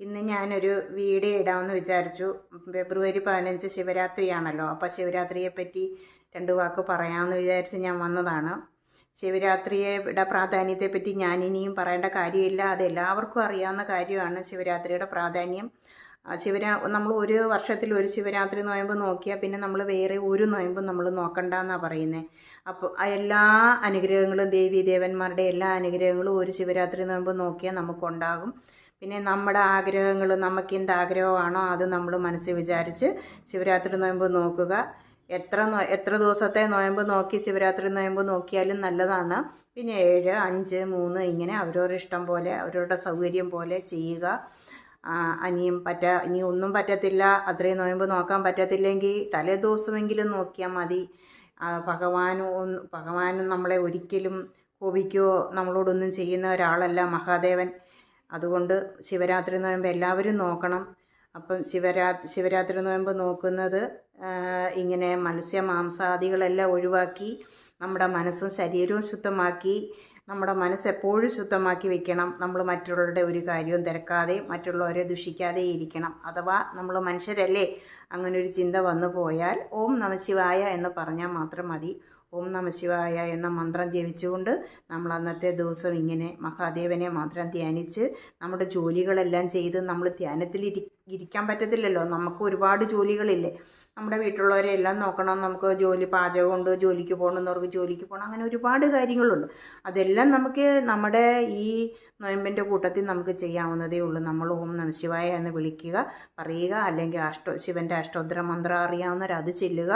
ഇന്ന് ഞാനൊരു വീഡിയോ ഇടാമെന്ന് വിചാരിച്ചു. ഫെബ്രുവരി പതിനഞ്ച് ശിവരാത്രിയാണല്ലോ. അപ്പോൾ ശിവരാത്രിയെപ്പറ്റി രണ്ട് വാക്ക് പറയാമെന്ന് വിചാരിച്ച് ഞാൻ വന്നതാണ്. ശിവരാത്രിയുടെ പ്രാധാന്യത്തെപ്പറ്റി ഞാൻ ഇനിയും പറയേണ്ട കാര്യമില്ല. അത് എല്ലാവർക്കും അറിയാവുന്ന കാര്യമാണ് ശിവരാത്രിയുടെ പ്രാധാന്യം. ശിവരാ നമ്മൾ ഒരു വർഷത്തിൽ ഒരു ശിവരാത്രി നോയമ്പ് നോക്കിയാൽ പിന്നെ നമ്മൾ വേറെ ഒരു നോയമ്പും നമ്മൾ നോക്കണ്ടെന്നാണ് പറയുന്നത് അപ്പോൾ എല്ലാ അനുഗ്രഹങ്ങളും ദേവി ദേവന്മാരുടെ എല്ലാ അനുഗ്രഹങ്ങളും ഒരു ശിവരാത്രി നോയമ്പ് നോക്കിയാൽ നമുക്കുണ്ടാകും. പിന്നെ നമ്മുടെ ആഗ്രഹങ്ങൾ നമുക്ക് എന്ത് ആഗ്രഹമാണോ അത് നമ്മൾ മനസ്സിൽ വിചാരിച്ച് ശിവരാത്രി നോയമ്പ് നോക്കുക. എത്ര എത്ര ദിവസത്തെ നോയമ്പ് നോക്കി ശിവരാത്രി നോയമ്പ് നോക്കിയാലും നല്ലതാണ്. പിന്നെ ഏഴ് അഞ്ച് മൂന്ന് ഇങ്ങനെ അവരവരുടെ ഇഷ്ടം പോലെ അവരവരുടെ സൗകര്യം പോലെ ചെയ്യുക. അനിയും പറ്റ ഇനി ഒന്നും പറ്റത്തില്ല. അത്രയും നോയമ്പ് നോക്കാൻ പറ്റത്തില്ലെങ്കിൽ തലേ ദിവസമെങ്കിലും നോക്കിയാൽ മതി. ഭഗവാനും ഭഗവാനും നമ്മളെ ഒരിക്കലും കോപിക്കുകയോ നമ്മളോടൊന്നും ചെയ്യുന്ന ഒരാളല്ല മഹാദേവൻ. അതുകൊണ്ട് ശിവരാത്രി നോയമ്പ് എല്ലാവരും നോക്കണം. അപ്പം ശിവരാ ശിവരാത്രി നോയമ്പ് നോക്കുന്നത് ഇങ്ങനെ മത്സ്യ മാംസാദികളെല്ലാം ഒഴിവാക്കി നമ്മുടെ മനസ്സും ശരീരവും ശുദ്ധമാക്കി നമ്മുടെ മനസ്സ് എപ്പോഴും ശുദ്ധമാക്കി വെക്കണം. നമ്മൾ മറ്റുള്ളവരുടെ ഒരു കാര്യവും തിരക്കാതെ മറ്റുള്ളവരെ ദുഷിക്കാതെ ഇരിക്കണം. അഥവാ നമ്മൾ മനുഷ്യരല്ലേ? അങ്ങനൊരു ചിന്ത വന്നു പോയാൽ ഓം നമശിവായ എന്ന് പറഞ്ഞാൽ മാത്രം മതി. ഓം നമശിവായ എന്ന മന്ത്രം ജപിച്ചുകൊണ്ട് നമ്മൾ അന്നത്തെ ദിവസം ഇങ്ങനെ മഹാദേവനെ മാത്രം ധ്യാനിച്ച് നമ്മുടെ ജോലികളെല്ലാം ചെയ്ത് നമ്മൾ ധ്യാനത്തിൽ ഇരി ഇരിക്കാൻ പറ്റത്തില്ലല്ലോ. നമുക്ക് ഒരുപാട് ജോലികളില്ലേ. നമ്മുടെ വീട്ടിലുള്ളവരെ എല്ലാം നോക്കണം. നമുക്ക് ജോലി പാചകമുണ്ട് ജോലിക്ക് പോകണമെന്നവർക്ക് ജോലിക്ക് പോകണം. അങ്ങനെ ഒരുപാട് കാര്യങ്ങളുണ്ട്. അതെല്ലാം നമുക്ക് നമ്മുടെ ഈ നൊയമ്പിന്റെ കൂട്ടത്തിൽ നമുക്ക് ചെയ്യാവുന്നതേ ഉള്ളൂ. നമ്മൾ ഓം നമശിവായ എന്ന് വിളിക്കുക പറയുക അല്ലെങ്കിൽ അഷ്ടോ ശിവന്റെ അഷ്ടോത്തര മന്ത്രം അറിയാവുന്നവർ അത് ചെല്ലുക.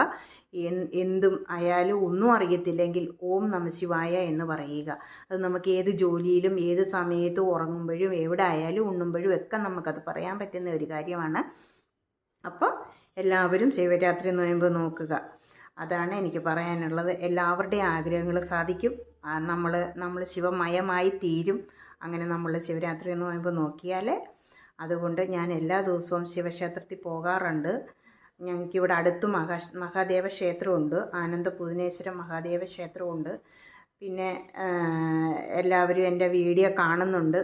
എന്തും ആയാലും ഒന്നും അറിയത്തില്ലെങ്കിൽ ഓം നമശിവായ എന്ന് പറയുക. അത് നമുക്ക് ഏത് ജോലിയിലും ഏത് സമയത്തും ഉറങ്ങുമ്പോഴും എവിടെ ആയാലും ഉണ്ണുമ്പോഴും ഒക്കെ നമുക്കത് പറയാൻ പറ്റുന്ന ഒരു കാര്യമാണ്. അപ്പോൾ എല്ലാവരും ശിവരാത്രി നോയമ്പ് നോക്കുക. അതാണ് എനിക്ക് പറയാനുള്ളത്. എല്ലാവരുടെയും ആഗ്രഹങ്ങൾ സാധിക്കും. നമ്മൾ നമ്മൾ ശിവമയമായി തീരും. അങ്ങനെ നമ്മൾ ശിവരാത്രി നോയമ്പ് നോക്കിയാൽ അതുകൊണ്ട് ഞാൻ എല്ലാ ദിവസവും ശിവക്ഷേത്രത്തിൽ പോകാറുണ്ട്. ഞങ്ങൾക്കിവിടെ അടുത്ത് മഹാ മഹാദേവ ക്ഷേത്രമുണ്ട്. ആനന്ദ പുതിനേശ്വരം മഹാദേവ ക്ഷേത്രമുണ്ട്. പിന്നെ എല്ലാവരും എന്റെ വീഡിയോ കാണുന്നുണ്ട്.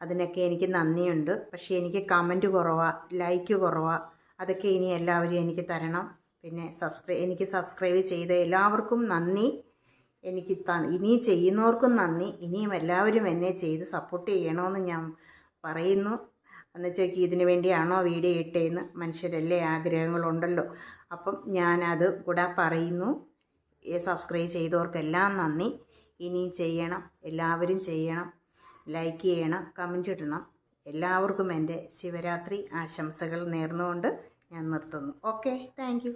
അതിനൊക്കെ എനിക്ക് നന്ദിയുണ്ട്. പക്ഷേ എനിക്ക് കമന്റ് കുറവാണ് ലൈക്ക് കുറവാണ് അതൊക്കെ ഇനി എല്ലാവരും എനിക്ക് തരണം. പിന്നെ സബ്സ്ക്രൈബ് എനിക്ക് സബ്സ്ക്രൈബ് ചെയ്ത എല്ലാവർക്കും നന്ദി. എനിക്ക് ത ഇനി ചെയ്യുന്നവർക്കും നന്ദി. ഇനിയും എല്ലാവരും എന്നെ ചെയ്ത് സപ്പോർട്ട് ചെയ്യണമെന്ന് ഞാൻ പറയുന്നു. എന്ന് ചോദിക്കി ഇതിനു വേണ്ടിയാണോ വീഡിയോ ഇട്ടേന്ന് മനുഷ്യരല്ലേ ആഗ്രഹങ്ങളുണ്ടല്ലോ. അപ്പം ഞാനത് കൂടെ പറയുന്നു. സബ്സ്ക്രൈബ് ചെയ്തവർക്കെല്ലാം നന്ദി. ഇനിയും ചെയ്യണം. എല്ലാവരും ചെയ്യണം. ലൈക്ക് ചെയ്യണം കമന്റ് ഇടണം. എല്ലാവർക്കും എന്റെ ശിവരാത്രി ആശംസകൾ നേർന്നുകൊണ്ട് ഞാൻ നിർത്തുന്നു. Okay thank